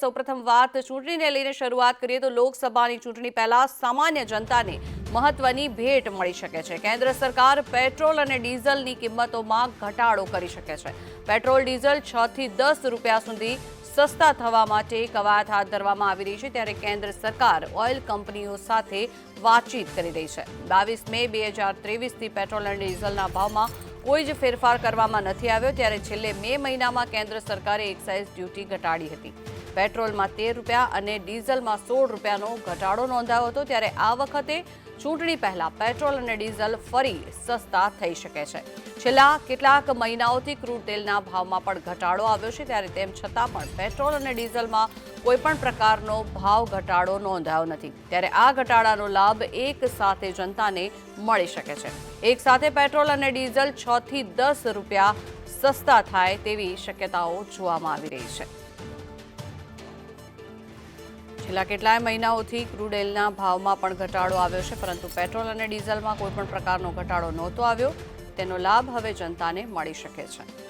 સૌપ્રથમ વાત ચૂંટણીને લઈને શરૂઆત કરીએ તો લોકસભાની ચૂંટણી પહેલા સામાન્ય જનતાને મહત્વની ભેટ મળી શકે છે. કેન્દ્ર સરકાર પેટ્રોલ અને ડીઝલની કિંમતોમાં ઘટાડો કરી શકે છે. પેટ્રોલ, ડીઝલ છ થી દસ રૂપિયા સુધી સસ્તા થવા માટે કવાયત હાથ ધરવામાં આવી રહી છે. ત્યારે કેન્દ્ર સરકાર ઓઇલ કંપનીઓ સાથે વાતચીત કરી રહી છે. બાવીસ મે બે હજાર ત્રેવીસથી પેટ્રોલ અને ડીઝલના ભાવમાં કોઈ જ ફેરફાર કરવામાં નથી આવ્યો. ત્યારે છેલ્લે મે મહિનામાં કેન્દ્ર સરકારે એક્સાઇઝ ડ્યુટી ઘટાડી હતી. પેટ્રોલમાં તેર રૂપિયા અને ડીઝલમાં સોળ રૂપિયાનો ઘટાડો નોંધાયો હતો ત્યારે આ વખતે ચૂંટણી પહેલાં પેટ્રોલ અને ડીઝલ ફરી સસ્તા થઈ શકે છે. છેલ્લા કેટલાક મહિનાઓથી ક્રૂડ તેલના ભાવમાં પણ ઘટાડો આવ્યો છે ત્યારે તેમ છતાં પણ પેટ્રોલ અને ડીઝલમાં કોઈપણ પ્રકારનો ભાવ ઘટાડો નોંધાયો નથી. ત્યારે આ ઘટાડાનો લાભ એક સાથે જનતાને મળી શકે છે. એક સાથે પેટ્રોલ અને ડીઝલ છ થી દસ રૂપિયા સસ્તા થાય તેવી શક્યતાઓ જોવામાં આવી રહી છે. છેલ્લા કેટલાય મહિનાઓથી ક્રૂડ ઓઇલના ભાવમાં પણ ઘટાડો આવ્યો છે, પરંતુ પેટ્રોલ અને ડીઝલમાં કોઈપણ પ્રકારનો ઘટાડો નહોતો આવ્યો. તેનો લાભ હવે જનતાને મળી શકે છે.